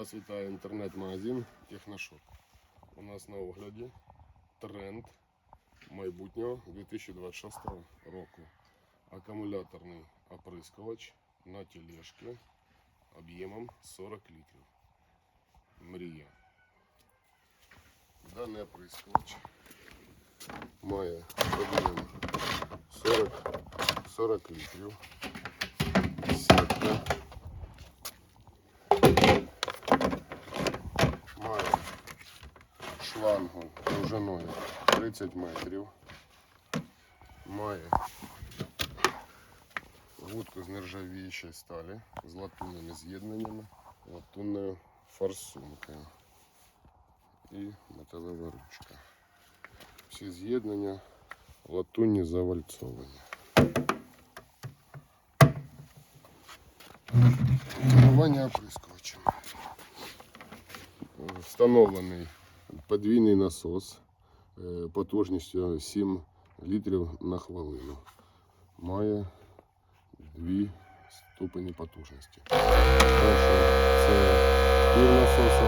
Вас вітає інтернет-магазин Техношоп. У нас на огляді тренд майбутнього 2026 року. Акумуляторний оприскувач на тележці об'ємом 40 літрів. Мрія. Даний оприскувач має об'єм 40, 40 літрів. Сітка. Має шлангу довжиною 30 метрів. Має вудку з нержавіючої сталі з латунними з'єднаннями, латунною форсункою і металева ручка. Всі з'єднання латунні завальцовані. Керування оприскувачем. Встановлений подвійний насос е, потужністю 7 літрів на хвилину. Має дві ступені потужності. Перше це пів насоса,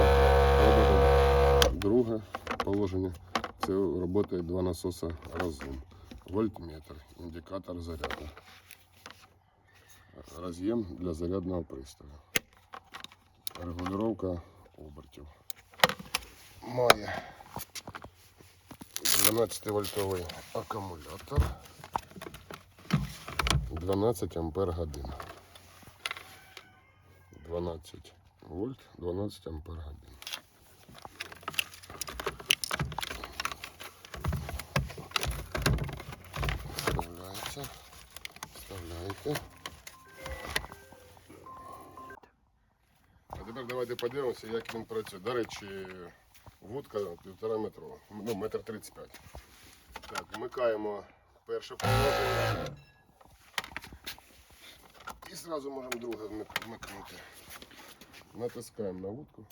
робить друге положення це працює два насоса разом. Вольтметр, індикатор заряду. Роз'єм для зарядного пристрою. Регулювання обертів. Має 12 вольтовий акумулятор. 12 ампер годин. 12 вольт, 12 ампер годин. Вставляється. Вставляєте. А тепер давайте подивимося, як він працює. До речі, вудка півтора метрова, ну, метр тридцять п'ять. Так, вмикаємо перше положення. І одразу можемо друге вмикнути. Натискаємо на вудку.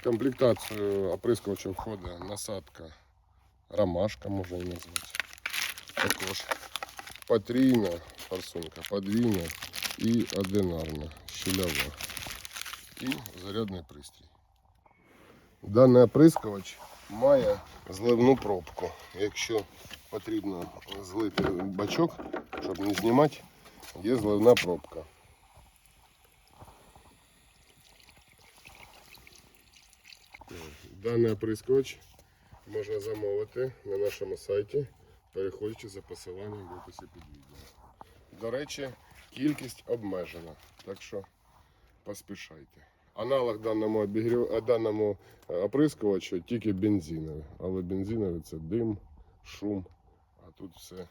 В комплектацію оприскувача входить насадка ромашка, можна її назвати. Також потрійна форсунка, подвійна і одинарна, щільова. І зарядний пристрій. Даний оприскувач має зливну пробку. Якщо потрібно злити бачок, щоб не знімати, є зливна пробка. Даний оприскувач можна замовити на нашому сайті, переходячи за посиланням в описі під відео. До речі, кількість обмежена, так що поспішайте. Аналог даному, обігрів... е, даному е, оприскувачу тільки бензиновий, але бензиновий це дим, шум, а тут все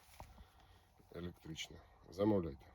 електричне. Замовляйте.